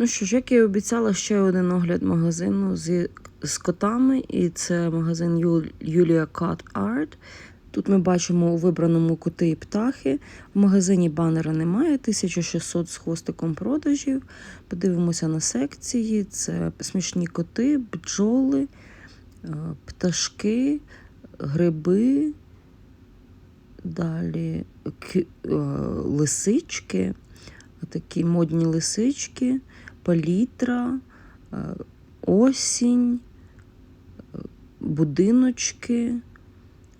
Ну що ж, як я і обіцяла, ще один огляд магазину з, з котами, і це магазин Юлія Cat Art. Тут ми бачимо у вибраному коти і птахи. В магазині банера немає, 1600 з хвостиком продажів. Подивимося на секції. Це смішні коти, бджоли, е, пташки, гриби, далі е, лисички, такі модні лисички, палітра, е, осінь, будиночки,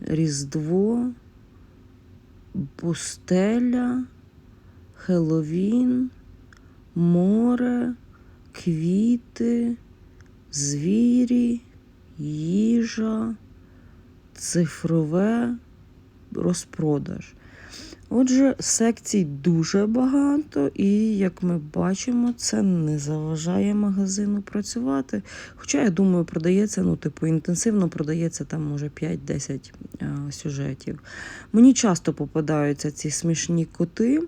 Різдво, пустеля, Хеловін, море, квіти, звірі, їжа, цифрове розпродаж. Отже, секцій дуже багато, і як ми бачимо, це не заважає магазину працювати. Хоча, я думаю, продається, ну, типу, інтенсивно продається там, може, 5-10 е, сюжетів. Мені часто попадаються ці смішні коти е,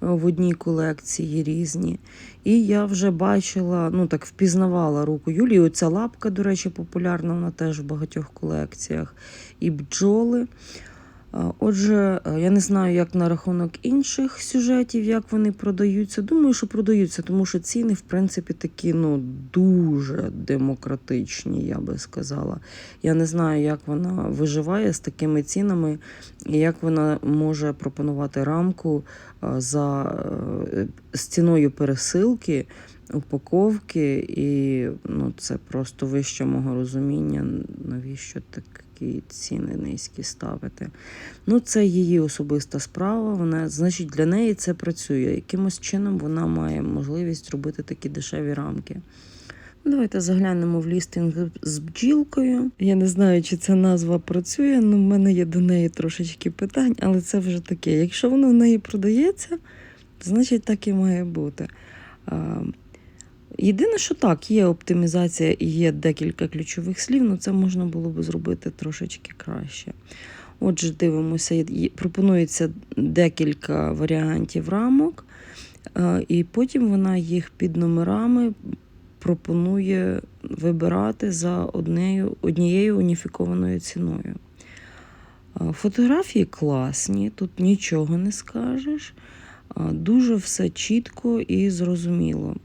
в одній колекції різні. І я вже бачила, ну так впізнавала руку Юлії. Оця лапка, до речі, популярна, вона теж в багатьох колекціях. І бджоли. А, Отже, е, я не знаю, як на рахунок інших сюжетів, як вони продаються. Думаю, що продаються, тому що ціни, в принципі, такі ну, дуже демократичні, я би сказала. Я не знаю, як вона виживає з такими цінами, і як вона може пропонувати рамку а, за е, з ціною пересилки, упаковки, і ну, це просто вище мого розуміння, навіщо такі ціни низькі ставити. Ну, це її особиста справа. Вона, значить, для неї це працює. Якимось чином вона має можливість робити такі дешеві рамки. Ну, Давайте заглянемо в лістинг з бджілкою. Я не знаю, чи ця назва працює, але в мене є до неї трошечки питань, але це вже таке. Якщо воно в неї продається, значить так і має бути. Єдине, що так, є оптимізація і є декілька ключових слів, але це можна було би зробити трошечки краще. Отже, дивимося, пропонується декілька варіантів рамок, е, і потім вона їх під номерами пропонує вибирати за однією, однією уніфікованою ціною. Е, Фотографії класні, тут нічого не скажеш. Е, Дуже все чітко і зрозуміло.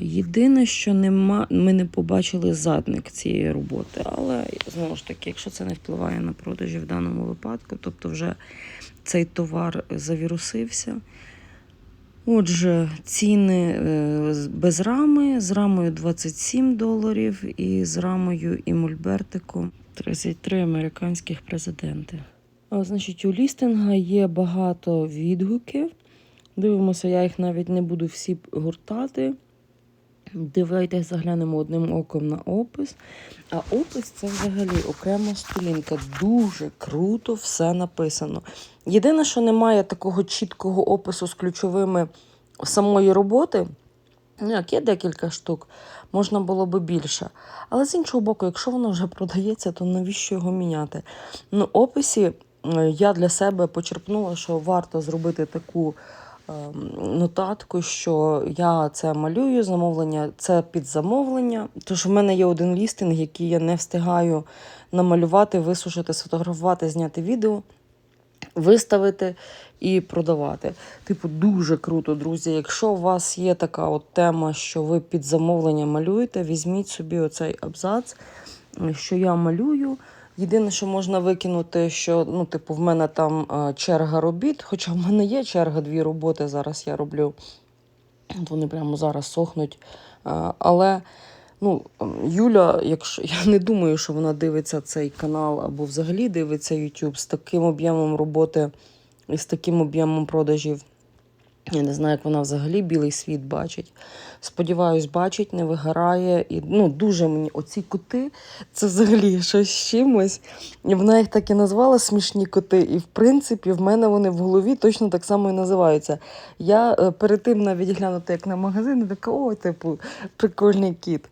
Єдине, що нема, ми не побачили задник цієї роботи, але знову ж таки, якщо це не впливає на продажі в даному випадку, тобто вже цей товар завірусився. Отже, ціни е, без рами, з рамою 27 доларів і з рамою і мольбертиком 33 американських президенти. А, значить, у лістинга є багато відгуків. Дивимося, я їх навіть не буду всі гуртати. Давайте заглянемо одним оком на опис. А опис це взагалі окрема сторінка. Дуже круто все написано. Єдине, що немає такого чіткого опису з ключовими самої роботи. Ну, як є декілька штук, можна було би більше. Але з іншого боку, якщо воно вже продається, то навіщо його міняти? Ну, описі е, я для себе почерпнула, що варто зробити таку нотатку, що я це малюю, замовлення це під замовлення. Тож в мене є один лістинг, який я не встигаю намалювати, висушити, сфотографувати, зняти відео, виставити і продавати. Типу, дуже круто, друзі. Якщо у вас є така от тема, що ви під замовлення малюєте, візьміть собі оцей абзац, що я малюю. Єдине, що можна викинути, що ну, типу, в мене там е, черга робіт, хоча в мене є черга дві роботи, зараз я роблю. От Вони прямо зараз сохнуть. Е, але ну, Юля, якщо я не думаю, що вона дивиться цей канал або взагалі дивиться YouTube з таким об'ємом роботи і з таким об'ємом продажів. Я не знаю, як вона взагалі білий світ бачить. Сподіваюсь, бачить, не вигорає. І ну, дуже мені оці коти це взагалі щось з чимось. І вона їх так і назвала смішні коти. І в принципі, в мене вони в голові точно так само і називаються. Я е, перед тим навіть глянути як на магазин, така, о, типу, прикольний кіт.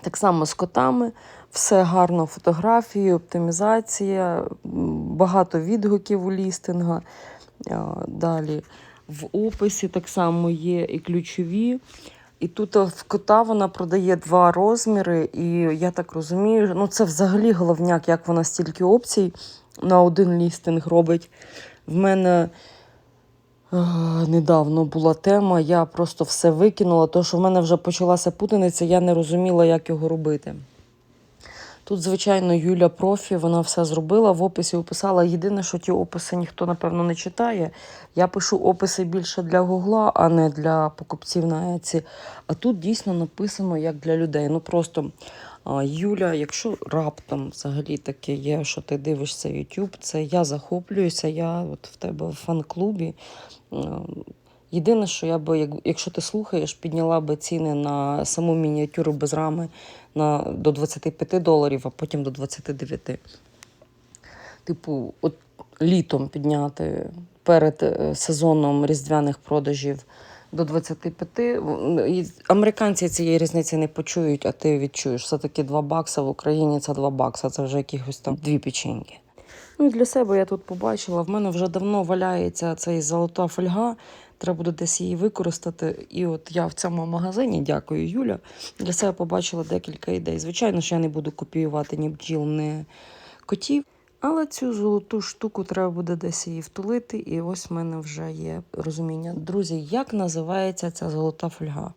Так само з котами, все гарно фотографії, оптимізація, багато відгуків у лістинга. Далі В описі так само є і ключові. І тут е, в кота вона продає два розміри, і я так розумію, ну це взагалі головняк, як вона стільки опцій на один лістинг робить. В мене е, недавно була тема, я просто все викинула, тому що в мене вже почалася путаниця, я не розуміла, як його робити. Тут, звичайно, Юля профі, вона все зробила, в описі описала. Єдине, що ті описи ніхто, напевно, не читає. Я пишу описи більше для Гугла, а не для покупців на Еці. А тут дійсно написано як для людей. Ну просто Юля, якщо раптом взагалі таке є, що ти дивишся YouTube, це я захоплююся, я от в тебе в фан-клубі. Єдине, що я би, якщо ти слухаєш, підняла би ціни на саму мініатюру без рами на, до 25 доларів, а потім до 29. Типу, от літом підняти перед е, сезоном різдвяних продажів до 25. Американці цієї різниці не почують, а ти відчуєш. Все-таки 2 бакса в Україні це 2 бакса, це вже якихось там дві печеньки. Ну і для себе я тут побачила. В мене вже давно валяється цей золота фольга. Треба буде десь її використати. І от я в цьому магазині, дякую, Юля, для себе побачила декілька ідей. Звичайно, що я не буду копіювати ні бджіл, ні котів. Але цю золоту штуку треба буде десь її втулити, і ось в мене вже є розуміння. Друзі, як називається ця золота фольга?